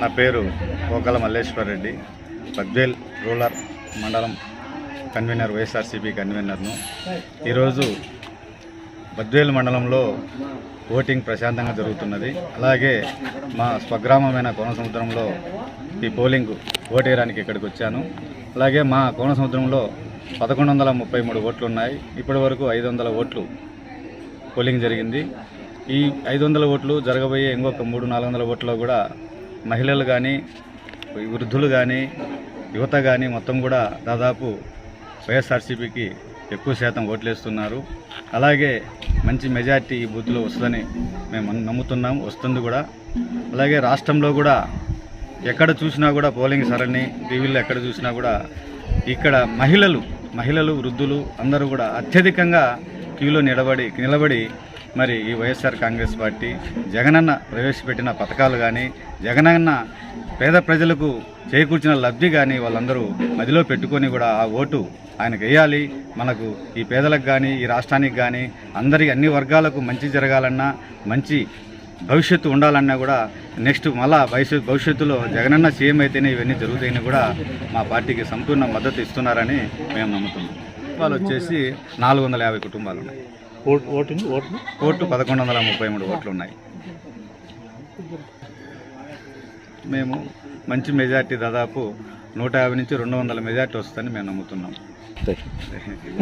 నా పేరు పోకల మల్లేశ్వర్ రెడ్డి బద్వేల్ రూరల్ మండలం కన్వీనర్ వైఎస్ఆర్సీపీ కన్వీనర్ను. ఈరోజు బద్వేల్ మండలంలో ఓటింగ్ ప్రశాంతంగా జరుగుతున్నది. అలాగే మా స్వగ్రామమైన కోనసముద్రంలో ఈ పోలింగ్ ఓటేయడానికి ఇక్కడికి వచ్చాను. అలాగే మా కోనసముద్రంలో పదకొండు వందల ముప్పై మూడు ఓట్లు ఉన్నాయి. ఇప్పటి వరకు ఐదు వందల ఓట్లు పోలింగ్ జరిగింది. ఈ ఐదు వందల ఓట్లు జరగబోయే ఇంకొక మూడు నాలుగు వందల ఓట్లో కూడా మహిళలు కానీ వృద్ధులు కానీ యువత కానీ మొత్తం కూడా దాదాపు వైఎస్ఆర్సీపీకి ఎక్కువ శాతం ఓట్లేస్తున్నారు. అలాగే మంచి మెజార్టీ ఈ బూత్లో వస్తుందని మేము నమ్ముతున్నాం వస్తుంది కూడా. అలాగే రాష్ట్రంలో కూడా ఎక్కడ చూసినా కూడా పోలింగ్ సరళిని టీవీలో ఎక్కడ చూసినా కూడా ఇక్కడ మహిళలు మహిళలు వృద్ధులు అందరూ కూడా అత్యధికంగా క్యూలో నిలబడి నిలబడి మరి ఈ వైఎస్ఆర్ కాంగ్రెస్ పార్టీ జగనన్న ప్రవేశపెట్టిన పథకాలు కానీ జగనన్న పేద ప్రజలకు చేకూర్చిన లబ్ధి కానీ వాళ్ళందరూ మదిలో పెట్టుకొని కూడా ఆ ఓటు ఆయనకు వేయాలి. మనకు ఈ పేదలకు కానీ ఈ రాష్ట్రానికి కానీ అందరి అన్ని వర్గాలకు మంచి జరగాలన్నా మంచి భవిష్యత్తు ఉండాలన్నా కూడా నెక్స్ట్ మళ్ళా భవిష్యత్ భవిష్యత్తులో జగనన్న సీఎం అయితేనే ఇవన్నీ జరుగుతాయని కూడా మా పార్టీకి సంపూర్ణ మద్దతు ఇస్తున్నారని మేము నమ్ముతున్నాం. కుటుంబాలు వచ్చేసి నాలుగు వందల యాభై కుటుంబాలు ఉన్నాయి. ఓటు ఓటింగ్ ఓట్లు? ఓట్లు పదకొండు వందల ముప్పై మూడు ఓట్లు ఉన్నాయి మేము మంచి మెజార్టీ దాదాపు నూట యాభై నుంచి రెండు వందల మెజార్టీ వస్తుందని మేము నమ్ముతున్నాం.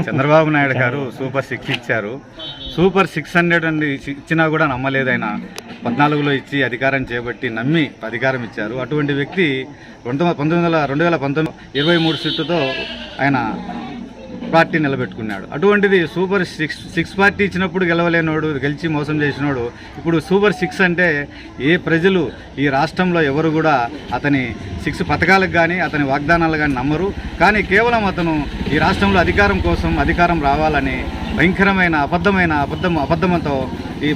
చంద్రబాబు నాయుడు గారు సూపర్ సిక్స్ ఇచ్చారు. సూపర్ సిక్స్ హండ్రెడ్ అని ఇచ్చినా కూడా నమ్మలేదు ఆయన. పద్నాలుగులో ఇచ్చి అధికారం చేపట్టి నమ్మి అధికారం ఇచ్చారు. అటువంటి వ్యక్తి రెండు పంతొమ్మిది వందల రెండు వేల పంతొమ్మిది ఇరవై మూడు సీట్లతో ఆయన పార్టీ నిలబెట్టుకున్నాడు. అటువంటిది సూపర్ సిక్స్ సిక్స్ పార్టీ ఇచ్చినప్పుడు గెలవలేనోడు గెలిచి మోసం చేసినోడు. ఇప్పుడు సూపర్ సిక్స్ అంటే ఏ ప్రజలు ఈ రాష్ట్రంలో ఎవరు కూడా అతని సిక్స్ పథకాలకు కానీ అతని వాగ్దానాలు కానీ నమ్మరు. కానీ కేవలం అతను ఈ రాష్ట్రంలో అధికారం కోసం అధికారం రావాలని భయంకరమైన అబద్ధమైన అబద్ధం అబద్ధంతో ఈ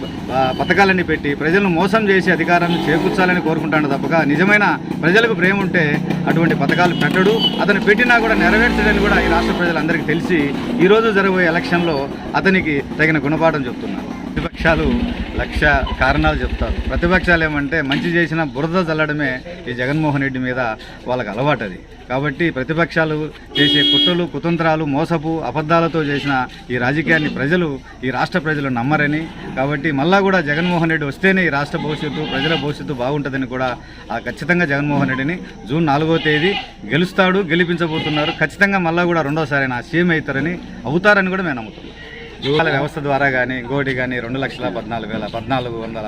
పథకాలన్నీ పెట్టి ప్రజలను మోసం చేసి అధికారాన్ని చేకూర్చాలని కోరుకుంటాడు తప్పక. నిజమైన ప్రజలకు ప్రేమ ఉంటే అటువంటి పథకాలు పెట్టడు. అతను పెట్టినా కూడా నెరవేర్చడని కూడా ఈ రాష్ట్ర ప్రజలందరికీ తెలిసి ఈరోజు జరగబోయే ఎలక్షన్లో అతనికి తగిన గుణపాఠం చెప్తున్నారు. ప్రతిపక్షాలు లక్ష కారణాలు చెప్తారు. ప్రతిపక్షాలు ఏమంటే మంచి చేసిన బురద చల్లడమే ఈ జగన్మోహన్ రెడ్డి మీద వాళ్ళకి అలవాటు అది కాబట్టి ప్రతిపక్షాలు చేసే కుట్రలు కుతంత్రాలు మోసపు అబద్ధాలతో చేసిన ఈ రాజకీయాన్ని ప్రజలు ఈ రాష్ట్ర ప్రజలు నమ్మరని. కాబట్టి మళ్ళా కూడా జగన్మోహన్ రెడ్డి వస్తేనే ఈ రాష్ట్ర భవిష్యత్తు ప్రజల భవిష్యత్తు బాగుంటుందని కూడా ఆ ఖచ్చితంగా జగన్మోహన్ రెడ్డిని జూన్ నాలుగో తేదీ గెలుస్తాడు గెలిపించబోతున్నారు. ఖచ్చితంగా మళ్ళా కూడా రెండోసారి నా సీఎం అవుతారని అవుతారని కూడా మేము నమ్ముతున్నాం. జూలాల వ్యవస్థ ద్వారా కానీ ఇంకోటి కానీ రెండు లక్షల పద్నాలుగు వేల పద్నాలుగు వందల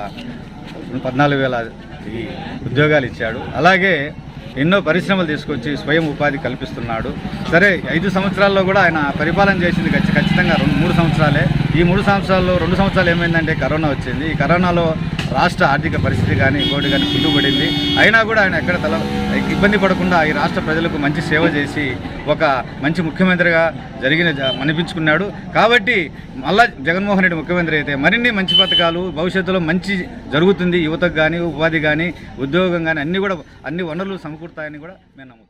పద్నాలుగు వేల ఉద్యోగాలు ఇచ్చాడు. అలాగే ఎన్నో పరిశ్రమలు తీసుకొచ్చి స్వయం ఉపాధి కల్పిస్తున్నాడు. సరే ఐదు సంవత్సరాల్లో కూడా ఆయన పరిపాలన చేసింది ఖచ్చితంగా రెండు మూడు సంవత్సరాలే. ఈ మూడు సంవత్సరాల్లో రెండు సంవత్సరాలు ఏమైందంటే కరోనా వచ్చింది. ఈ కరోనాలో రాష్ట్ర ఆర్థిక పరిస్థితి కానీ ఇంకోటి కానీ కుంటుపడింది అయినా కూడా ఆయన ఎక్కడ తల ఇబ్బంది పడకుండా ఈ రాష్ట్ర ప్రజలకు మంచి సేవ చేసి ఒక మంచి ముఖ్యమంత్రిగా జరిగిన జ- అనిపించుకున్నాడు. కాబట్టి మళ్ళా జగన్మోహన్ రెడ్డి ముఖ్యమంత్రి అయితే మరిన్ని మంచి పథకాలు భవిష్యత్తులో మంచి జరుగుతుంది. యువతకు కానీ ఉపాధి కానీ ఉద్యోగం కానీ అన్నీ కూడా అన్ని వనరులు సమకూరుతాయని కూడా మేము నమ్ముతున్నాం.